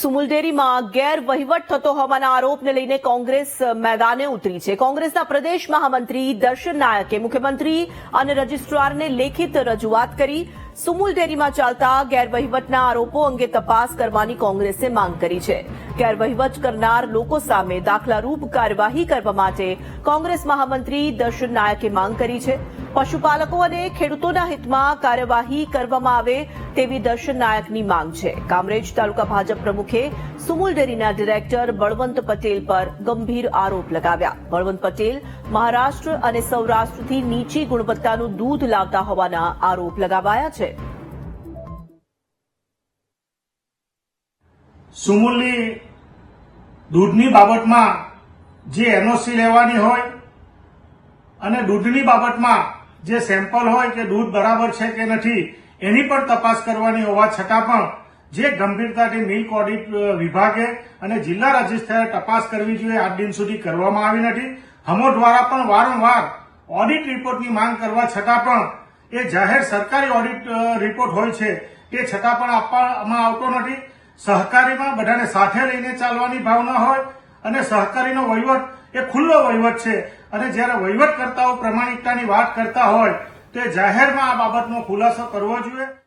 સુમુલડેરીમાં ગેરવહીવટ થતો હોવાના આરોપને લઈને કોંગ્રેસ મેદાને ઉતરી છે. કોંગ્રેસના પ્રદેશ મહામંત્રી, દર્શન નાયકે મુખ્યમંત્રી અને રજિસ્ટ્રારને લેખિત રજૂઆત કરી સુમુલ ડેરીમાં ચાલતા ગેરવહીવટના આરોપો અંગે તપાસ કરવાની કોંગ્રેસે માંગ કરી છે. ગેરવહીવટ કરનાર લોકો સામે દાખલારૂપ કાર્યવાહી કરવા માટે કોંગ્રેસ મહામંત્રી દર્શન નાયકે માંગ કરી છે. પશુપાલકો અને ખેડૂતોના હિતમાં કાર્યવાહી કરવામાં આવે તેવી દર્શન નાયકની માંગ છે. કામરેજ તાલુકા ભાજપ પ્રમુખે સુમુલ ડેરીના ડિરેક્ટર બળવંત પટેલ પર ગંભીર આરોપ લગાવ્યા. બળવંત પટેલ મહારાષ્ટ્ર અને સૌરાષ્ટ્રથી નીચી ગુણવત્તાનું દૂધ લાવતા હોવાના આરોપ લગાવાયા છે. સુમુલની દૂધની બાબતમાં જે એનઓસી લેવાની હોય અને દૂધની બાબતમાં જે સેમ્પલ હોય કે દૂધ બરાબર છે કે નથી, એની પણ તપાસ કરવાની હોવા છતાં પણ જે ગંભીરતાથી મિલ્ક ઓડિટ વિભાગે અને જિલ્લા રજિસ્ટ્રારે તપાસ કરવી જોઈએ, આજ દિન સુધી કરવામાં આવી નથી. હમો દ્વારા પણ વારંવાર ઓડિટ રિપોર્ટની માંગ કરવા છતાં પણ એ જાહેર સરકારી ઓડિટ રિપોર્ટ હોય છે તે છતાં પણ આપવામાં આવતો નથી. સહકારીમાં બધાને સાથે લઈને ચાલવાની ભાવના હોય અને સહકારીનો વહીવટ, એ ખુલ્લો વહીવટ છે. અને જ્યારે વહીવટકર્તાઓ પ્રમાણિકતાની વાત કરતા હોય, તો એ જાહેરમાં આ બાબતનો ખુલાસો કરવો જોઈએ.